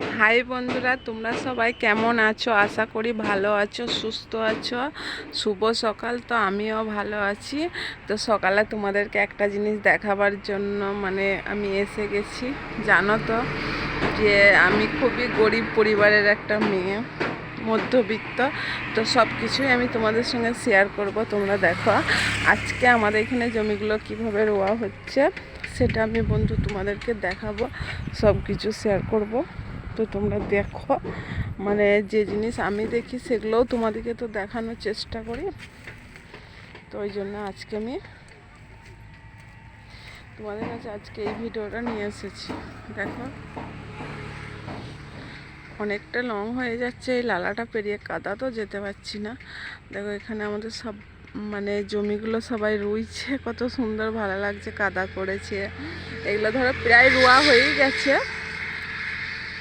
High বন্ধুরা, তোমরা সবাই কেমন আছো? আশা করি ভালো আছো, সুস্থ আছো। শুভ সকাল, তো আমিও ভালো আছি। তো সকালে তোমাদেরকে একটা জিনিস দেখাবার জন্য মানে আমি এসে গেছি। জানো তো যে আমি খুবই গরিব পরিবারের একটা মেয়ে, মধ্যবিত্ত। তো সব কিছুই আমি তোমাদের সঙ্গে শেয়ার করব, তোমরা দেখো। আজকে আমাদের এখানে জমিগুলো কীভাবে রোয়া হচ্ছে, সেটা আমি বন্ধু তোমাদেরকে দেখাবো। সব কিছু শেয়ার করব। তো তোমরা দেখো। মানে যে জিনিস আমি দেখি সেগুলোও তোমাদেরকে তো দেখানোর চেষ্টা করি। তো ওই জন্য আজকে আমি তোমাদের কাছে আজকে এই ভিডিওটা নিয়ে এসেছি। দেখো। অনেকটা লং হয়ে যাচ্ছে। এই লালাটা পেরিয়ে কাদা তো যেতে পারছি না। দেখো এখানে আমাদের সব মানে জমিগুলো সবাই রুইছে। কত সুন্দর ভালো লাগছে, কাদা করেছে। এগুলো ধরো প্রায় রোয়া হয়েই গেছে।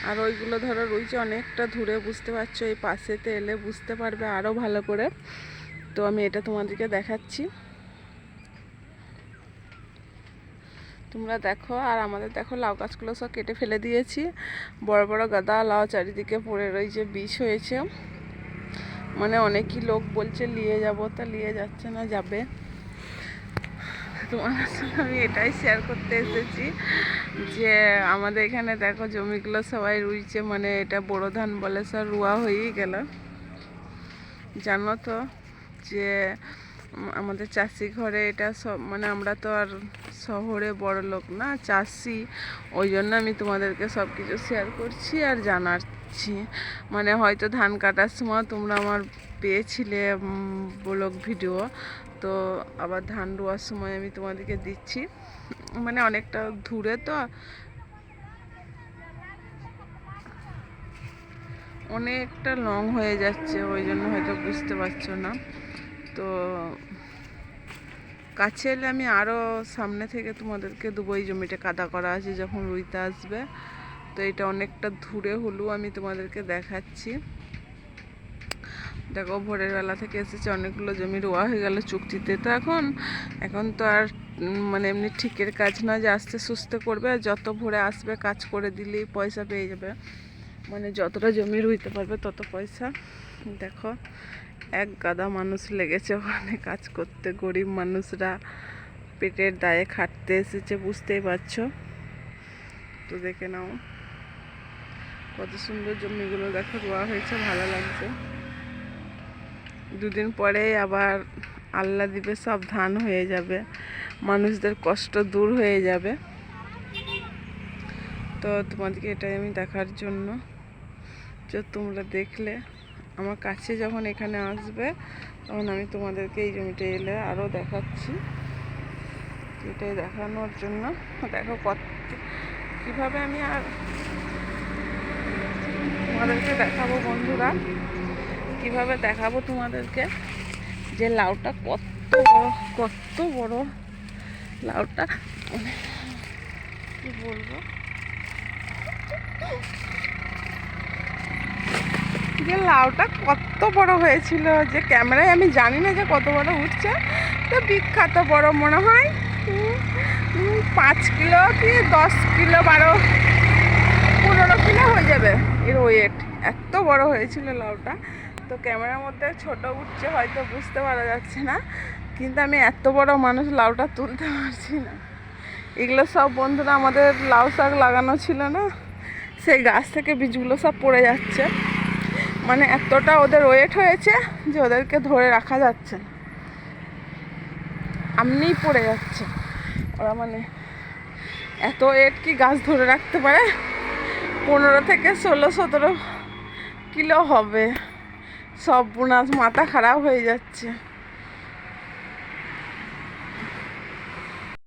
আর ওইগুলো ধরো রয়েছে অনেকটা দূরে বুঝতে পারছ, এই পাশেতে এলে বুঝতে পারবে আরও ভালো করে। তো আমি এটা তোমাদেরকে দেখাচ্ছি। তোমরা দেখো, আর আমাদের দেখো লাউ গাছগুলো সব কেটে ফেলে দিয়েছি। বড় বড় গাদা লাউ চারিদিকে পড়ে রয়েছে, বিষ হয়েছে। মানে অনেকই লোক বলছে নিয়ে যাব তা নিয়ে যাচ্ছে না, যাবে। তোমাদের সঙ্গে আমি এটাই শেয়ার করতে এসেছি যে আমাদের এখানে দেখো জমিগুলো সবাই রুইছে মানে এটা বড় ধান বলে সব রুয়া হয়েই গেল। জানো তো যে আমাদের চাষি ঘরে এটা সব মানে আমরা তো আর শহরে বড় লোক না, চাষি। ওই জন্য আমি তোমাদেরকে সব কিছু শেয়ার করছি আর জানাচ্ছি। মানে হয়তো ধান কাটার সময় তোমরা আমার পেয়েছিলে ব্লগ ভিডিও। তো আবার ধান রোয়ার সময় আমি তোমাদেরকে দিচ্ছি। মানে অনেকটা দূরে তো। অনেকটা লং হয়ে যাচ্ছে, ওই জন্য হয়তো বুঝতে পারছ না। তো কাছে এলে আমি আরও সামনে থেকে তোমাদেরকে দেবো এই জমিটা কাদা করা আছে যখন রুইতে আসবে। তো এটা অনেকটা দূরে হলেও আমি তোমাদেরকে দেখাচ্ছি। দেখো ভোরের বেলা থেকে এসেছে অনেকগুলো জমি রোয়া হয়ে গেল চুক্তিতে। তো এখন এখন তো আর মানে এমনি ঠিকের কাজ না যে আস্তে সুস্থ করবে আর যত ভোরে আসবে কাজ করে দিলেই পয়সা পেয়ে যাবে। মানে যতটা জমি রুইতে পারবে তত পয়সা। দেখো, এক গাদা মানুষ লেগেছে ওখানে কাজ করতে। গরিব মানুষরা পেটের দায়ে খাটতে এসেছে, বুঝতেই পারছ? তো দেখে নাও। কত সুন্দর জমিগুলো দেখো রোয়া হয়েছে, ভালো লাগছে। দুদিন পরে আবার আল্লাহ দিবে সব ধান হয়ে যাবে। মানুষদের কষ্ট দূর হয়ে যাবে। তো তোমাদেরকে এটাই আমি দেখার জন্য যে তোমরা দেখলে, আমার কাছে যখন এখানে আসবে, তখন আমি তোমাদেরকে এই জমিটা এলে আরও দেখাচ্ছি। এটাই দেখানোর জন্য। দেখো কত, কীভাবে আমি আর তোমাদেরকে দেখাবো বন্ধুরা। কীভাবে দেখাবো তোমাদেরকে? যে লাউটা কত বড় কত বড় লাউটা। কি বলব? যে লাউটা কত বড় হয়েছিল, যে ক্যামেরায় আমি জানি না যে কত বড় উঠছে। তো বিখ্যাত বড় মনে হয়। পাঁচ কিলো কি দশ কিলো বারো, পনেরো কিলো হয়ে যাবে। এর ওয়েট এত বড় হয়েছিল লাউটা। তো ক্যামেরার মধ্যে ছোট উঠছে, হয়তো বুঝতে পারা যাচ্ছে না, কিন্তু আমি এত বড় মানুষ লাউটা তুলতে পারছি না। এগুলো সব বন্ধুরা আমাদের লাউ শাক লাগানো ছিল না, সেই গাছ থেকে বীজগুলো সব পড়ে যাচ্ছে। মানে এতটা ওদের ওয়েট হয়েছে যে ওদেরকে ধরে রাখা যাচ্ছে না। আমনিই পড়ে যাচ্ছে। ওরা মানে এত ওয়েট কি গাছ ধরে রাখতে পারে? পনেরো থেকে ষোলো, সতেরো কিলো হবে। সব বোনাস মাথা খারাপ হয়ে যাচ্ছে।